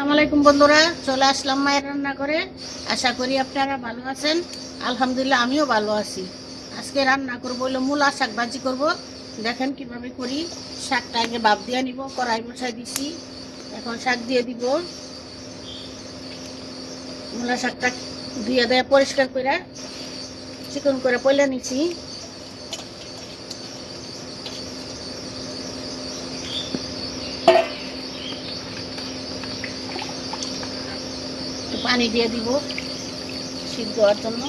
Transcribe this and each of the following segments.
আসসালামাইকুম বন্ধুরা, চলে আসলাম মায়ের রান্না করে আশা করি আপনারা ভালো আছেন। আলহামদুলিল্লাহ, আমিও ভালো আছি। আজকে রান্না করব হলো মূলা শাক ভাজি করব। দেখেন কীভাবে করি। শাকটা আগে বাপ দিয়ে নিব, কড়াই বসাই দিছি। এখন শাক দিয়ে দিব। মূলা শাকটা ধুয়ে দেয় পরিষ্কার করে, চিকন করে পয়লা নিছি। পানি দিয়ে দিব সিদ্ধ হওয়ার জন্য।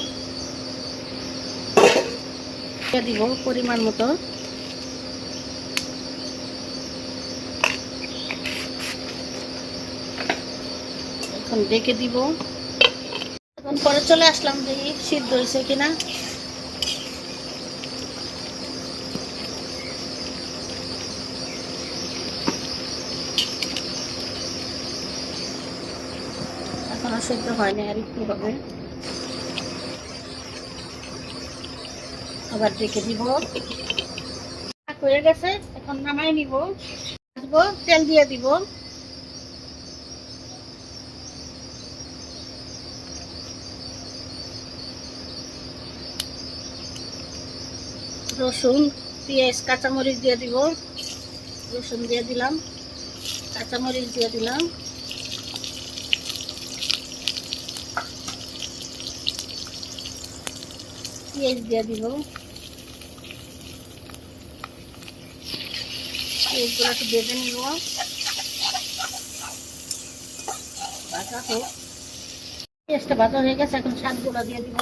দিব পরিমাণ মতো। এখন ডেকে দিব। এখন পরে চলে আসলাম দেখি সিদ্ধ হয়েছে কিনা। সিদ্ধ হয়নি আর একটু হবে। আবার ডেকে দিব। হয়ে গেছে, এখন নামাই নিব। আসব তেল দিয়ে দিব। রসুন, পেঁয়াজ, কাঁচামরিচ দিয়ে দিব। রসুন দিয়ে দিলাম, কাঁচামরিচ দিয়ে দিলাম। পেঁয়াজ দিয়ে দিব। পেঁয়াজগুলো একটু বেঁধে নিব। বাঁচা তো পেঁয়াজটা বাঁচা হয়ে গেছে, এখন শাকগুলো দিয়ে দিব।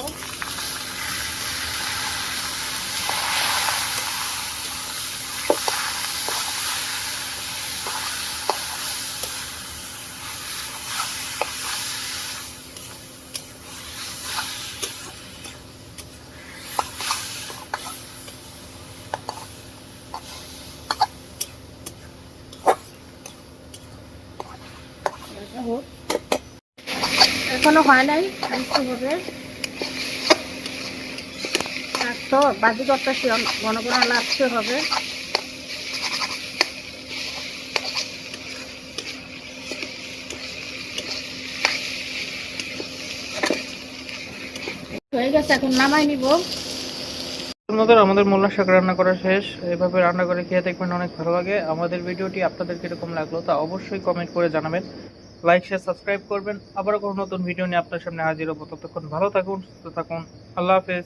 এখনও হয় নাই হবে। শাক তো বাজি করতেছি ঘন ঘন হবে। এখন আমাদের মোল্লা শাক রান্না করা শেষ। এভাবে রান্না করে খেয়ে দেখবেন অনেক ভালো লাগে। আমাদের ভিডিওটি আপনাদের কীরকম লাগল তা অবশ্যই কমেন্ট করে জানাবেন। লাইক শেয়ার সাবস্ক্রাইব করবেন। আবারও কোনো নতুন ভিডিও নিয়ে আপনার সামনে হাজির হব। ততক্ষণ ভালো থাকুন, সুস্থ থাকুন। আল্লাহ হাফেজ।